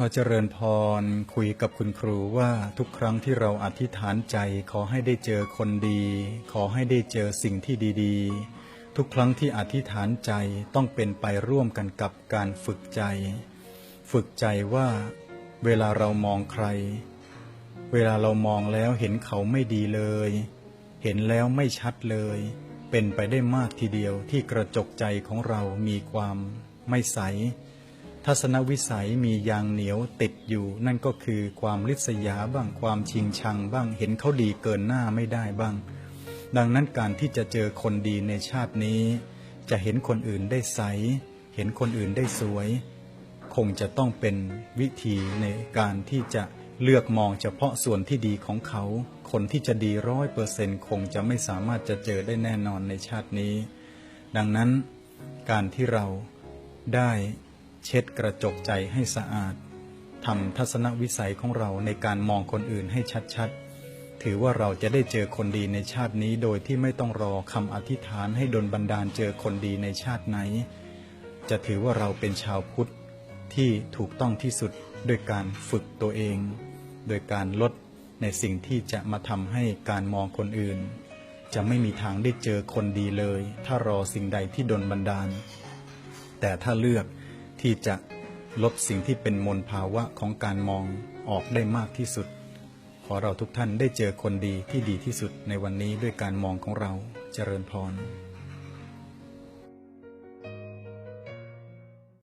ขอเจริญพรคุยกับคุณครูว่าทุกครั้งที่เราอธิษฐานใจ ขอให้ได้เจอคนดี ขอให้ได้เจอสิ่งที่ดีๆ ทุกครั้งที่อธิษฐานใจต้องเป็นไปร่วมกันกับการฝึกใจ ฝึกใจว่า เวลาเรามองใคร เวลาเรามองแล้วเห็นเขาไม่ดีเลย เห็นแล้วไม่ชัดเลย เป็นไปได้มากทีเดียวที่กระจกใจของเรามีความไม่ใส ทัศนวิสัยมียางเหนียวติดอยู่ นั่นก็คือความริษยาบ้างความชิงชังบ้างเห็นเขาดีเกินหน้าไม่ได้บ้าง ดังนั้นการที่จะเจอคนดีในชาตินี้ จะเห็นคนอื่นได้ใส เห็นคนอื่นได้สวย คงจะต้องเป็นวิธีในการที่จะเลือกมองเฉพาะส่วนที่ดีของเขา คนที่จะดีร้อยเปอร์เซนคงจะไม่สามารถจะเจอได้แน่นอนในชาตินี้ ดังนั้นการที่เราได้ เช็ดกระจกใจให้สะอาดทำทัศนวิสัยของเราในการมองคนอื่นให้ชัดๆ ถือว่าเราจะได้เจอคนดีในชาตินี้ โดยที่ไม่ต้องรอคำอธิษฐานให้ดลบันดาลเจอคนดีในชาติไหน จะถือว่าเราเป็นชาวพุทธที่ถูกต้องที่สุดด้วยการฝึกตัวเอง โดยการลดในสิ่งที่จะมาทำให้การมองคนอื่น จะไม่มีทางได้เจอคนดีเลย ถ้ารอสิ่งใดที่ดลบันดาล แต่ถ้าเลือก ที่จะลบสิ่งที่เป็นมลภาวะของการมองออกได้มากที่สุด ขอเราทุกท่านได้เจอคนดีที่ดีที่สุดในวันนี้ด้วยการมองของเราเจริญพร